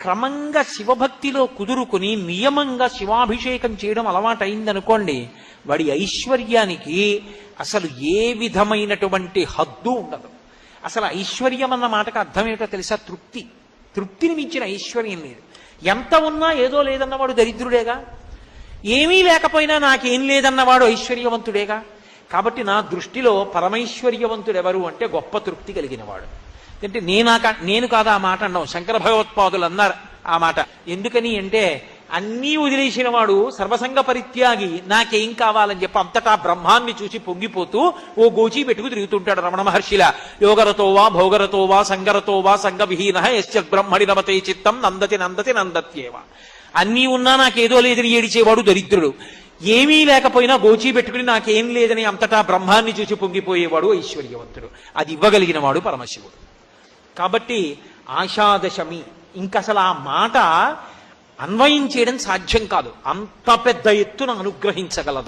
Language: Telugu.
క్రమంగా శివభక్తిలో కుదురుకుని నియమంగా శివాభిషేకం చేయడం అలవాటైందనుకోండి వాడి ఐశ్వర్యానికి అసలు ఏ విధమైనటువంటి హద్దు ఉండదు. అసలు ఐశ్వర్యం అన్న మాటకు అర్థం ఏమిటో తెలుసా? తృప్తి. తృప్తిని మించిన ఐశ్వర్యం లేదు. ఎంత ఉన్నా ఏదో లేదన్నవాడు దరిద్రుడేగా? ఏమీ లేకపోయినా నాకేం లేదన్నవాడు ఐశ్వర్యవంతుడేగా? కాబట్టి నా దృష్టిలో పరమైశ్వర్యవంతుడెవరు అంటే గొప్ప తృప్తి కలిగినవాడు. అంటే నేనాక నేను కాదు ఆ మాట అన్నాం శంకర భగవత్పాదులు అన్నారు ఆ మాట. ఎందుకని అంటే అన్నీ వదిలేసిన వాడు సర్వసంగ పరిత్యాగి నాకేం కావాలని చెప్పి అంతటా బ్రహ్మాన్ని చూసి పొంగిపోతూ ఓ గోచి పెట్టుకు తిరుగుతుంటాడు రమణ మహర్షిలా. యోగరతో వా భోగరతో వా సంగరతో వా సంగ విహీన యశ్చ బ్రహ్మణి నమతే చిత్తం నందతి నందతి నందత్యేవ. అన్నీ ఉన్నా నాకేదో లేదని ఏడిచేవాడు దరిద్రుడు. ఏమీ లేకపోయినా గోచి పెట్టుకుని నాకేం లేదని అంతటా బ్రహ్మాన్ని చూసి పొంగిపోయేవాడు ఐశ్వర్యవంతుడు. అది ఇవ్వగలిగిన వాడు పరమశివుడు. కాబట్టి ఆషాదశమి ఇంకసలు ఆ మాట అన్వయం చేయడం సాధ్యం కాదు. అంత పెద్ద ఎత్తున అనుగ్రహించగలదు.